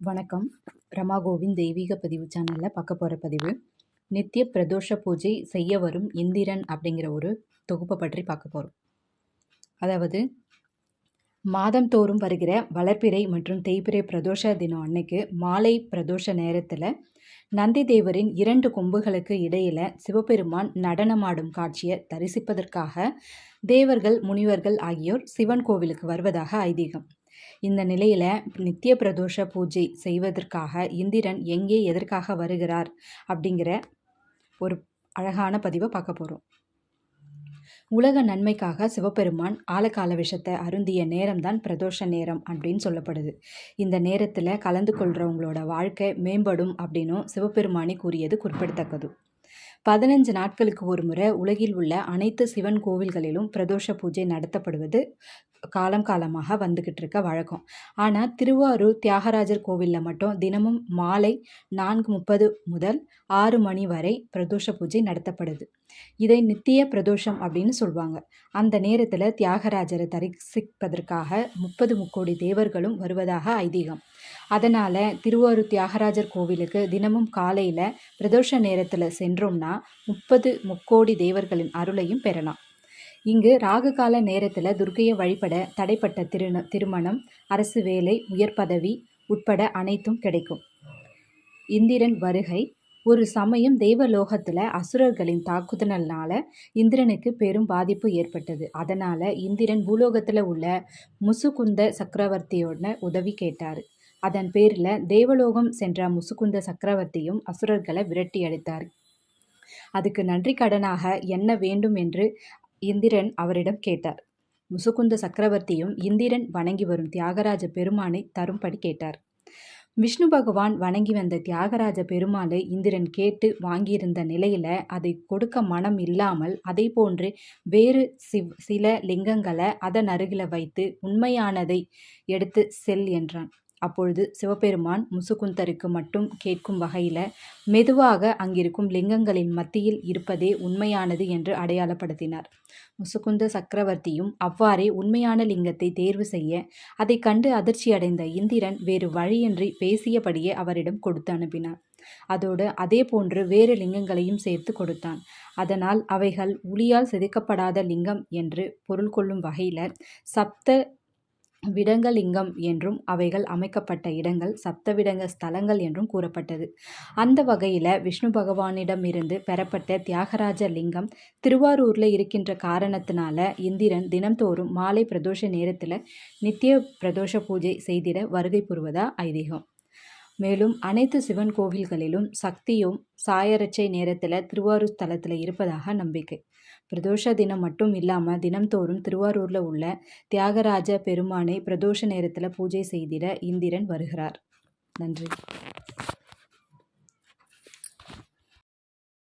வணக்கம். ரமா கோவிந்த் தெய்வீக பதிவு சேனலில் பார்க்க போகிற பதிவு நித்திய பிரதோஷ பூஜை செய்ய வரும் இந்திரன் அப்படிங்கிற ஒரு தொகுப்பை பற்றி பார்க்க போகிறோம் அதாவது மாதந்தோறும் வருகிற வளர்ப்பிறை மற்றும் தேய்பிறை பிரதோஷ தினம் அன்னைக்கு மாலை பிரதோஷ நேரத்தில் நந்தி தேவரின் இரண்டு கொம்புகளுக்கு இடையில சிவபெருமான் நடனமாடும் காட்சியை தரிசிப்பதற்காக தேவர்கள் முனிவர்கள் ஆகியோர் சிவன் கோவிலுக்கு வருவதாக ஐதீகம். இந்த நிலையில் நித்திய பிரதோஷ பூஜை செய்வதற்காக இந்திரன் எங்கே எதற்காக வருகிறார் அப்படிங்கிற ஒரு அழகான பதிவை பார்க்க போகிறோம் உலக நன்மைக்காக சிவபெருமான் ஆலகால விஷத்தை அருந்திய நேரம்தான் பிரதோஷ நேரம் அப்படின்னு சொல்லப்படுது. இந்த நேரத்தில் கலந்து கொள்கிறவங்களோட வாழ்க்கை மேம்படும் அப்படின்னும் சிவபெருமானி கூறியது குறிப்பிடத்தக்கது. பதினஞ்சு நாட்களுக்கு ஒரு முறை உலகில் உள்ள அனைத்து சிவன் கோவில்களிலும் பிரதோஷ பூஜை நடத்தப்படுவது காலம் காலமாக வந்துக்கிட்டு இருக்க வழக்கம். ஆனால் திருவாரூர் தியாகராஜர் கோவிலில் மட்டும் தினமும் மாலை நான்கு முப்பது முதல் ஆறு மணி வரை பிரதோஷ பூஜை நடத்தப்படுது. இதை நித்திய பிரதோஷம் அப்படின்னு சொல்லுவாங்க அந்த நேரத்தில் தியாகராஜரை தரிசிப்பதற்காக முப்பது முக்கோடி தேவர்களும் வருவதாக ஐதீகம். அதனால் திருவாரூர் தியாகராஜர் கோவிலுக்கு தினமும் காலையில் பிரதோஷ நேரத்தில் சென்றோம்னா முப்பது முக்கோடி தேவர்களின் அருளையும் பெறலாம். இங்கு ராகு கால நேரத்தில் துர்க்கையை வழிபட தடைப்பட்ட திருண திருமணம் அரசு வேலை உயர் பதவி உட்பட அனைத்தும் கிடைக்கும். இந்திரன் வருகை ஒரு சமயம் தெய்வலோகத்தில் அசுரர்களின் தாக்குதல்னால இந்திரனுக்கு பெரும் பாதிப்பு ஏற்பட்டது. அதனால் இந்திரன் பூலோகத்தில் உள்ள முசுகுந்த சக்கரவர்த்தியோட உதவி கேட்டார். அதன் பேரில் தேவலோகம் சென்ற முசுகுந்த சக்கரவர்த்தியும் அசுரர்களை விரட்டி அடித்தார். அதுக்கு நன்றி கடனாக என்ன வேண்டும் என்று இந்திரன் அவரிடம் கேட்டார். முசுகுந்த சக்கரவர்த்தியும் இந்திரன் வணங்கி வரும் தியாகராஜ பெருமானை தரும்படி கேட்டார். விஷ்ணு பகவான் வணங்கி வந்த தியாகராஜ பெருமாளை இந்திரன் கேட்டு வாங்கியிருந்த நிலையில அதை கொடுக்க மனம் இல்லாமல் அதை போன்று வேறு சிவ் சில லிங்கங்களை அதன் அருகில வைத்து உண்மையானதை எடுத்து செல் என்றான். அப்பொழுது சிவபெருமான் முசுகுந்தருக்கு மட்டும் கேட்கும் வகையில் மெதுவாக அங்கிருக்கும் லிங்கங்களின் மத்தியில் இருப்பதே உண்மையானது என்று அடையாளப்படுத்தினார். முசுகுந்த சக்கரவர்த்தியும் அவ்வாறே உண்மையான லிங்கத்தை தேர்வு செய்ய அதை கண்டு அதிர்ச்சியடைந்த இந்திரன் வேறு வழியின்றி பேசியபடியே அவரிடம் கொடுத்து அனுப்பினார். அதோடு அதே போன்று வேறு லிங்கங்களையும் சேர்த்து கொடுத்தான். அதனால் அவைகள் உளியால் செதுக்கப்படாத லிங்கம் என்று பொருள் கொள்ளும் வகையில் சப்த விடங்கலிங்கம் என்றும் அவைகள் அமைக்கப்பட்ட இடங்கள் சப்தவிடங்க ஸ்தலங்கள் என்றும் கூறப்பட்டது. அந்த வகையில் விஷ்ணு பகவானிடமிருந்து பெறப்பட்ட தியாகராஜ லிங்கம் திருவாரூரில் இருக்கின்ற காரணத்தினால இந்திரன் தினம்தோறும் மாலை பிரதோஷ நேரத்தில் நித்திய பிரதோஷ பூஜை செய்திட வருகை புரிவதா ஐதீகம். மேலும் அனைத்து சிவன் கோவில்களிலும் சக்தியும் சாயரட்சை நேரத்தில் திருவாரூர் ஸ்தலத்தில் இருப்பதாக நம்பிக்கை. பிரதோஷ தினம் மட்டும் இல்லாமல் தினம்தோறும் திருவாரூரில் உள்ள தியாகராஜ பெருமானை பிரதோஷ நேரத்தில் பூஜை செய்திட இந்திரன் வருகிறார். நன்றி.